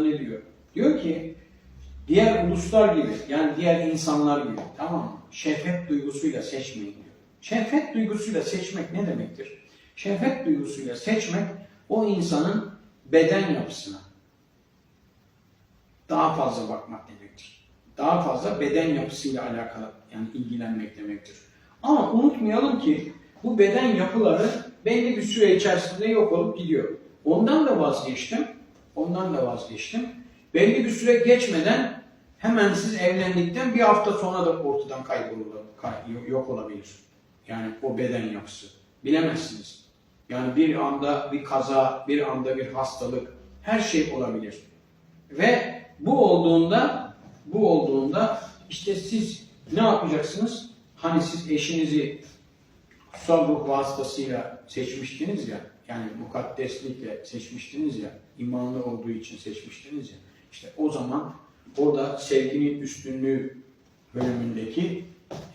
ne diyor? Diyor ki diğer uluslar gibi yani diğer insanlar gibi tamam mı? Şehvet duygusuyla seçmeyin diyor. Şehvet duygusuyla seçmek ne demektir? Şehvet duygusuyla seçmek o insanın beden yapısına daha fazla bakmak demektir. Daha fazla beden yapısıyla alakalı yani ilgilenmek demektir. Ama unutmayalım ki bu beden yapıları belli bir süre içerisinde yok olup gidiyor. Ondan da vazgeçtim. Ondan da vazgeçtim. Belli bir süre geçmeden hemen siz evlendikten bir hafta sonra da ortadan kaybolur, kay- yok olabilir. Yani o beden yapısı. Bilemezsiniz. Yani bir anda bir kaza, bir anda bir hastalık, her şey olabilir. Ve bu olduğunda, bu olduğunda işte siz ne yapacaksınız? Hani siz eşinizi kutsal ruh vasıtasıyla seçmiştiniz ya, yani mukaddeslikle seçmiştiniz ya, imanlı olduğu için seçmiştiniz ya, işte o zaman orada sevginin üstünlüğü bölümündeki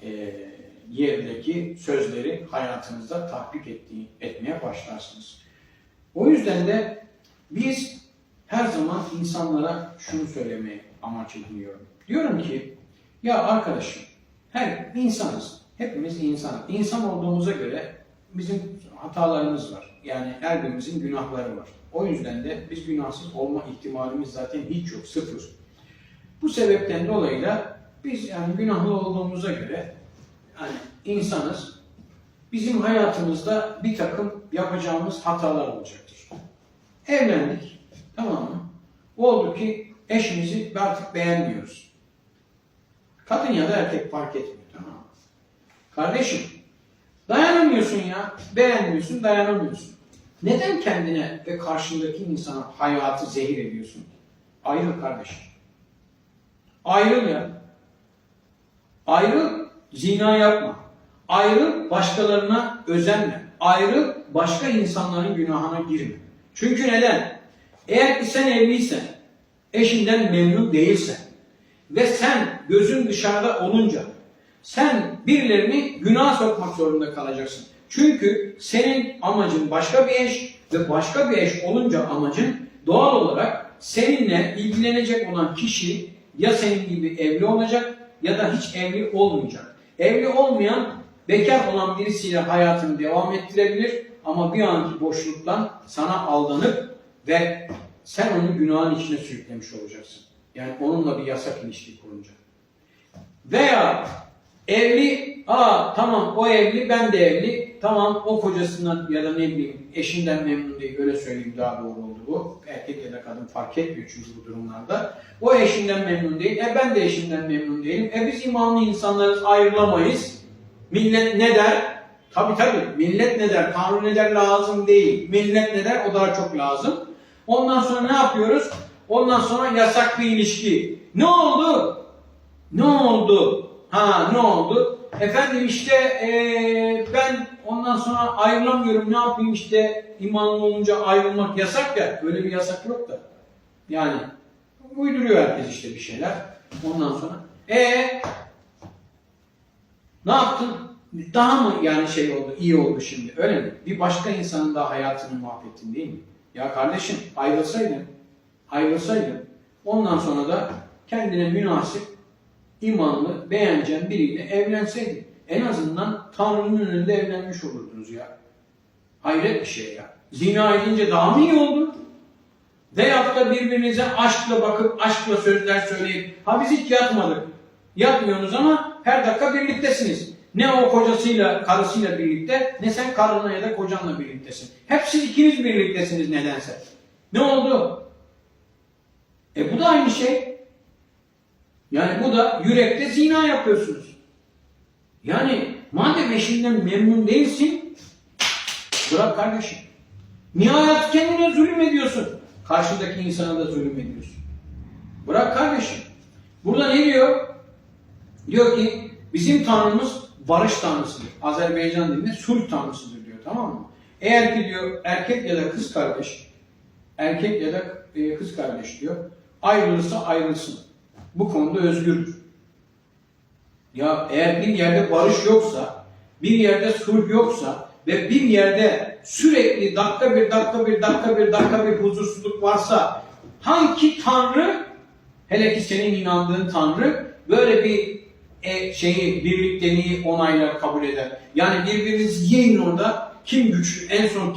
eee, yerdeki sözleri hayatınızda tatbik ettiği, etmeye başlarsınız. O yüzden de biz her zaman insanlara şunu söylemeye amaç ediniyorum. Diyorum ki ya arkadaşım her insanız. Hepimiz insanız. İnsan olduğumuza göre bizim hatalarımız var. Yani her birimizin günahları var. O yüzden de biz günahsız olma ihtimalimiz zaten hiç yok. Sıfır. Bu sebepten dolayı da biz yani günahlı olduğumuza göre yani insanız. Bizim hayatımızda bir takım yapacağımız hatalar olacaktır. Evlendik. Tamam mı? Oldu ki eşimizi artık beğenmiyoruz. Kadın ya da erkek fark etmiyor. Tamam mı? Kardeşim dayanamıyorsun ya. Beğenmiyorsun, dayanamıyorsun. Neden kendine ve karşındaki insana hayatı zehir ediyorsun? Ayrıl kardeşim. Ayrıl ya. Ayrıl, zina yapma. Ayrıl, başkalarına özenme. Ayrıl, başka insanların günahına girme. Çünkü neden? Eğer ki sen evliysen, eşinden memnun değilsen ve sen gözün dışarıda olunca sen birilerini günah sokmak zorunda kalacaksın. Çünkü senin amacın başka bir eş ve başka bir eş olunca amacın doğal olarak seninle ilgilenecek olan kişi ya senin gibi evli olacak ya da hiç evli olmayacak. Evli olmayan bekar olan birisiyle hayatını devam ettirebilir ama bir anki boşluktan sana aldanıp ve sen onu günahın içine sürüklemiş olacaksın. Yani onunla bir yasak ilişki kurunca. Veya evli, aa tamam o evli, ben de evli. Tamam o kocasından ya da ne bileyim eşinden memnun değil. Öyle söyleyeyim daha doğru oldu bu. Erkek ya da kadın fark etmiyor çünkü bu durumlarda. O eşinden memnun değil. E ben de eşimden memnun değilim. E biz imanlı insanlarız ayrılamayız. Millet ne der? Tabi tabi. Millet ne der? Tanrı ne der? Lazım değil. Millet ne der? O daha çok lazım. Ondan sonra ne yapıyoruz? Ondan sonra yasak bir ilişki. Ne oldu? Ne oldu? Ha ne oldu? Efendim işte eee, ben ondan sonra ayrılamıyorum ne yapayım işte imanlı olunca ayrılmak yasak ya. Böyle bir yasak yok da. Yani uyduruyor herkes işte bir şeyler. Ondan sonra e ne yaptın? Daha mı yani şey oldu, iyi oldu şimdi öyle mi? Bir başka insanın daha hayatını mahvettin değil mi? Ya kardeşim ayrılsaydın, ayrılsaydın ondan sonra da kendine münasip, imanlı, beğeneceğin biriyle evlenseydin. En azından Tanrı'nın önünde evlenmiş olurdunuz ya. Hayret bir şey ya. Zina edince daha mı iyi oldu? Veyahut da birbirinize aşkla bakıp aşkla sözler söyleyip ha biz hiç yatmadık. Yatmıyorsunuz ama her dakika birliktesiniz. Ne o kocasıyla, karısıyla birlikte ne sen karınla ya da kocanla birliktesin. Hep siz ikiniz birliktesiniz nedense. Ne oldu? E bu da aynı şey. Yani bu da yürekte zina yapıyorsunuz. Yani madem eşinden memnun değilsin bırak kardeşim. Nihayet kendine zulüm ediyorsun. Karşıdaki insana da zulüm ediyorsun. Bırak kardeşim. Burada ne diyor? Diyor ki bizim tanrımız barış tanrısıdır. Azerbaycan dilinde sulh tanrısıdır diyor tamam mı? Eğer ki diyor erkek ya da kız kardeş erkek ya da e, kız kardeş diyor ayrılırsa ayrılsın. Bu konuda özgürdür. Ya eğer bir yerde barış yoksa, bir yerde sulh yoksa ve bir yerde sürekli dakika bir dakika bir dakika bir dakika bir huzursuzluk varsa Hangi tanrı, hele ki senin inandığın tanrı, böyle bir e, şeyi, birlikteliği onaylar, kabul eder. Yani birbirinizi yiyin orada, kim güçlü, en son